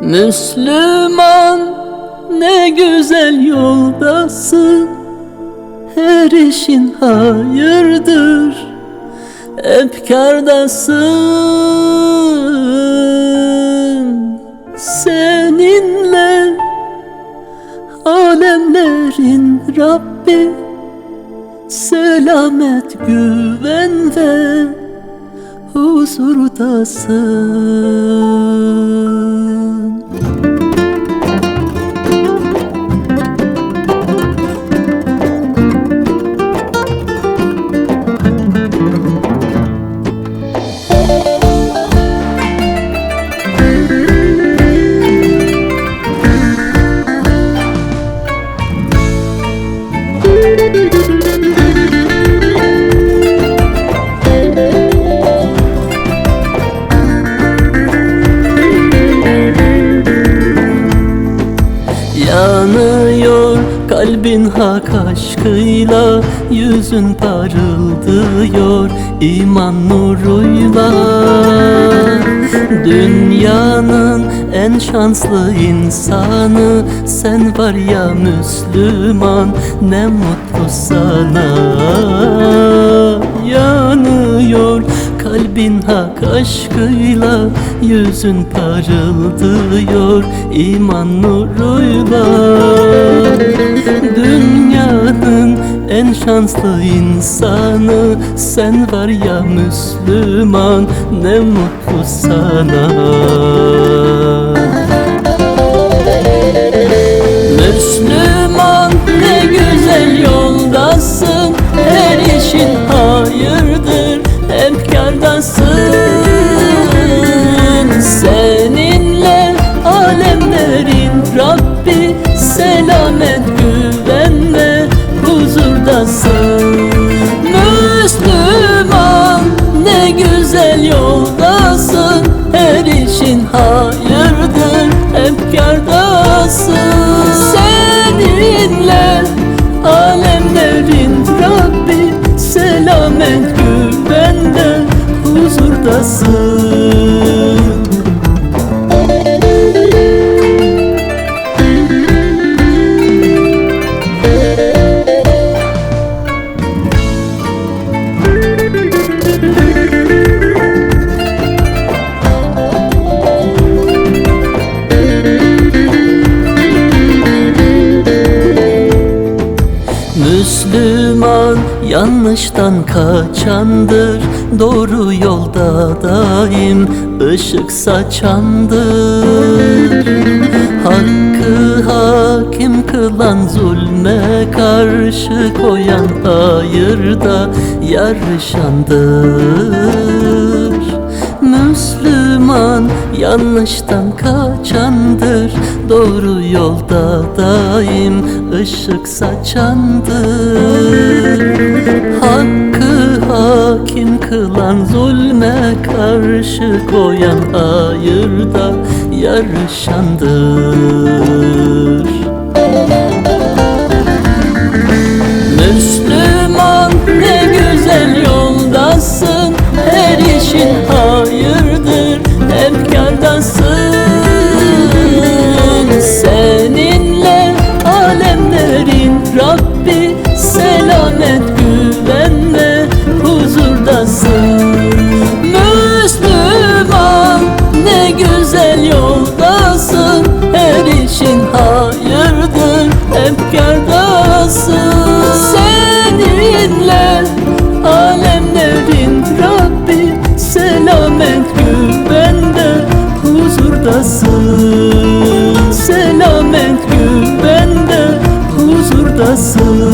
Müslüman ne güzel yoldasın. Her işin hayırdır. Hep kardasın. Seninle alemlerin Rabbi. Selamet güven ve huzurdasın hak aşkıyla Yüzün parıldıyor iman nuruyla. Dünyanın en şanslı insanı Sen var ya Müslüman ne mutlu sana. Yanıyor Kalbin hak aşkıyla Yüzün parıldıyor iman nuruyla şanslı insanı. Sen var ya Müslüman Ne mutlu sana. Müslüman huzurdasın Yanlıştan kaçandır. Doğru yolda daim ışık saçandır. Hakkı hakim kılan zulme karşı koyan hayırda yarışandır Müslüman yanlıştan kaçandır. Doğru yolda daim ışık saçandır. Hakkı hakim kılan zulme karşı koyan hayırda yarışandır işin hayırdır? Hep kardası Seninle alemlerin Rabbi Selamet güvende huzurdasın. Selamet güvende huzurdasın.